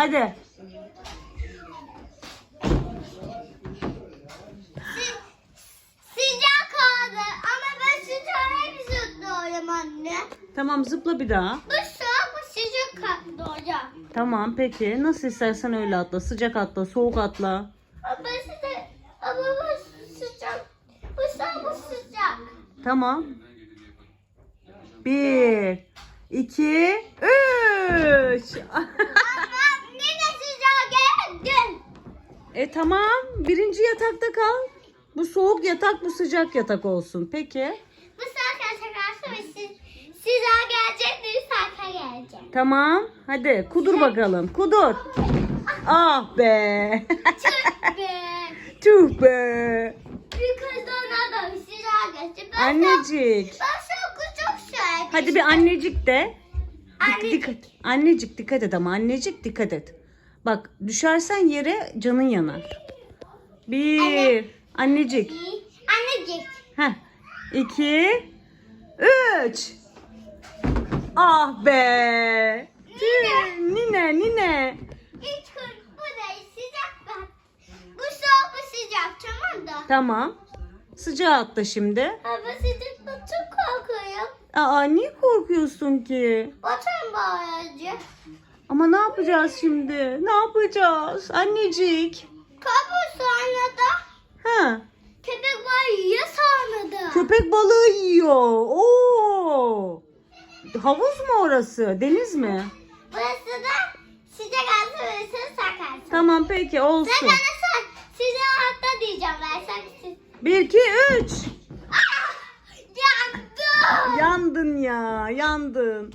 Hadi. Sıcak oldu ama ben sıcağı hep zıplıyorum anne. Tamam zıpla bir daha. Bu soğuk bu sıcak doğacak. Tamam peki. Nasıl istersen öyle atla. Sıcak atla, soğuk atla. Ama size ama bu sıcak. Bu soğuk bu sıcak. Tamam. Bir, iki, üç. Ama yine sıcak geldin. E tamam. Birinci yatakta kal. Bu soğuk yatak, bu sıcak yatak olsun. Peki. Bu saat şakası ve siz, sıcak gelecek bir saate gelecek. Tamam. Hadi kudur bakalım. Kudur. Ah be. Tüh be. Tüh be. Bir kızdan adam sıcak geçti. Ben Annecik. Ben soğuğu çok sevdim. Hadi bir annecik de. Annecik. Dikkat. Annecik dikkat et ama annecik dikkat et. Bak düşersen yere canın yanar. Bir. Annecik. Annecik. Heh. İki. Üç. Ah be. Nine nine. Hiç kır, bu da sıcak bak. Bu soğuk bu sıcak tamam da. Tamam. Sıcağı atla şimdi. Ama sıcakta çok korkuyorum. Aa niye korkuyorsun ki? Vatan bağırıcı. Ama ne yapacağız şimdi? Ne yapacağız? Annecik. Kabul sonra da Ha. köpek balığı yiyor sonra da. Köpek balığı yiyor. Oo. Havuz mu orası? Deniz mi? Burası da sıcak altı burası sakarsın. Tamam peki Sen olsun. bana sen sıcak altta diyeceğim ben sen. Bir, iki, üç. Ah! Yandım. Yandın ya, yandın.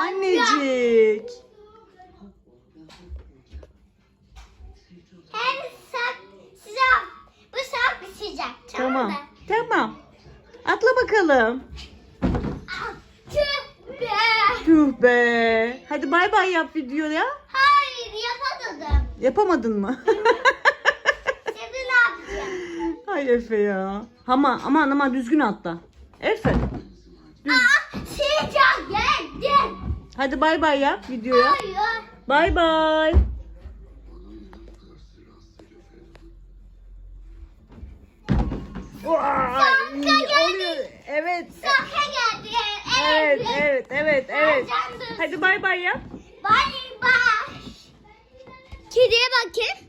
Annecik. Hem sak sıcak. Bu bir sıcak. Tamam, Tamam. mı? Tamam. Atla bakalım. Ah, Tüh be. Tüh be. Hadi bay bay yap videoya. Hayır yapamadım. Yapamadın mı? Şimdi ne yapacağım? Hay Efe ya. Ama aman aman düzgün atla. Efe. Düz. Ah, sıcak geldi. Hadi bay bay yap videoya. Hayır. Bay bay. Oluyor. Evet. Geldi. Evet, evet, evet, evet. Hadi bay bay yap. Bye bye. Kediye bakayım.